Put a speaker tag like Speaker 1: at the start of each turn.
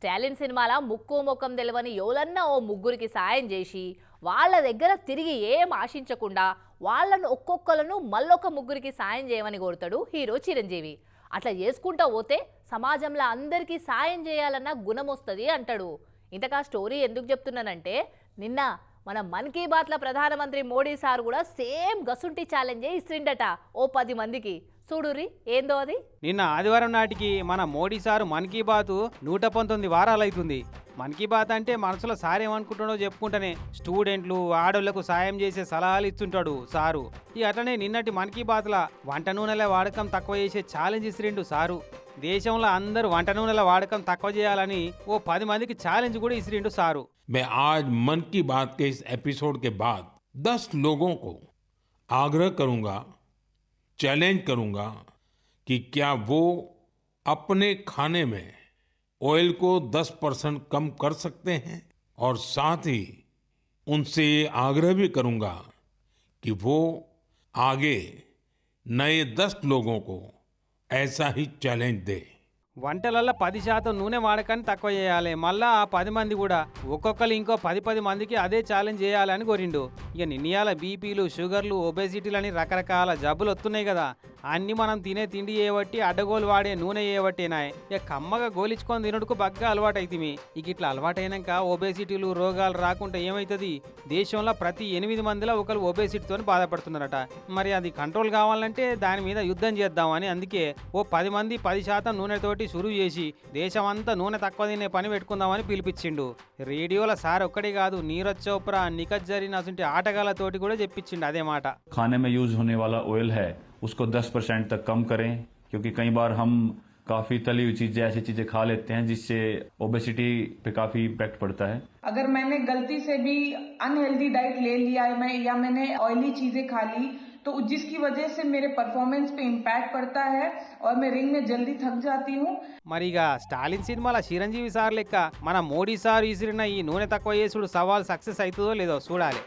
Speaker 1: స్టాలిన్ సినిమాల ముక్కు ముఖం తెలవని ఎవలన్నా ఓ ముగ్గురికి సాయం చేసి వాళ్ళ దగ్గర తిరిగి ఏం ఆశించకుండా వాళ్ళను ఒక్కొక్కలను మళ్ళొక ముగ్గురికి సాయం చేయమని కోరుతాడు హీరో చిరంజీవి. అట్లా చేసుకుంటా పోతే సమాజంలో అందరికీ సాయం చేయాలన్న గుణం వస్తుంది అంటాడు. ఇంతకా స్టోరీ ఎందుకు చెప్తున్నానంటే నిన్న మన మన్ కీ బాత్లో ప్రధానమంత్రి మోడీ సార్ కూడా సేమ్ గసుంటి ఛాలెంజే ఇస్తుండట ఓ పది మందికి. చూడురి ఏందో అది?
Speaker 2: నిన్న ఆదివారం నాటికి మన మోడీ సారు మన్ కీ బాత్ నూట పంతొమ్మిది వారాలు అవుతుంది మన్ కీ బాత్ అంటే మనసులో సార్ ఏమనుకుంటాడో చెప్పుకుంటేనే స్టూడెంట్లు ఆడోళ్లకు సాయం చేసే సలహాలు ఇస్తుంటాడు సారు ఇక అట్లనే నిన్నటి మన్ కీ బాత్ల వంట నూనెల వాడకం తక్కువ చేసే ఛాలెంజ్ ఇసిరిండు సారు దేశంలో అందరూ వంట నూనెల వాడకం తక్కువ చేయాలని ఓ పది మందికి ఛాలెంజ్ కూడా ఇసిరిండు సారు
Speaker 3: मैं आज मन की बात के इस एपिसोड के बाद दस लोगों को आग्रह करूंगा चैलेंज करूंगा कि क्या वो अपने खाने में ऑयल को 10 परसेंट कम कर सकते हैं और साथ ही उनसे ये आग्रह भी करूँगा कि वो आगे नए दस लोगों को ऐसा ही चैलेंज दें।
Speaker 2: వంటలల్లో పది శాతం నూనె వాడకాన్ని తక్కువ చేయాలి. మళ్ళా ఆ పది మంది కూడా ఒక్కొక్కరు ఇంకో పది పది మందికి అదే ఛాలెంజ్ చేయాలని కోరిండు. ఇక నిన్నయాల బీపీలు షుగర్లు ఒబేసిటీలు అని రకరకాల జబ్బులు వస్తున్నాయి కదా. అన్ని మనం తినే తిండి చేయబట్టి అడ్డగోలు వాడే నూనె చేయబట్టేనాయ్ ఇక కమ్మగా గోలించుకొని తినడుకు బగ్గా అలవాటు అవుతుంది ఇక ఇట్లా అలవాటైనాక ఒబేసిటీలు రోగాలు రాకుండా ఏమవుతుంది దేశంలో ప్రతి ఎనిమిది మందిలో ఒకరు ఒబేసిటీతో బాధపడుతున్నారట. మరి అది కంట్రోల్ కావాలంటే దాని మీద యుద్ధం చేద్దామని అందుకే ఓ పది మంది పది శాతం నూనెతోటి షురువు చేసి దేశమంతా నూనె తక్కువ తినే పని పెట్టుకుందామని పిలిపించిండు. రేడియోల సార్ ఒక్కడే కాదు నీరజ్ చోప్రా నికత్ జరిన అసంటి ఆటగాళ్ళతోటి కూడా చెప్పించిండు అదే మాట.
Speaker 4: ఖానే మే యూజ్ హోనే వాలా ఆయిల్ హై ఉస్కో దస్ పర్సెంట్ తక్ కమ్ కరే క్యూకి కై బార్ హమ్ काफी तली हुई चीजें ऐसी चीजें खा लेते हैं जिससे ओबेसिटी पे काफी इम्पैक्ट पड़ता है
Speaker 5: अगर मैंने गलती से भी अनहेल्दी डाइट ले लिया है मैं या मैंने ऑयली चीजें खा ली तो जिसकी वजह से मेरे परफॉर्मेंस पे इम्पैक्ट पड़ता है और मैं रिंग में जल्दी थक जाती हूँ
Speaker 2: మరి ఇక స్టాలిన్ సినిమాల చిరంజీవి సార్ లెక్క మన మోడీ సార్ విసిరిన ఈ నూనె తక్కువ చేసుడు సవాల్ సక్సెస్ అవుతుందో లేదో చూడాలి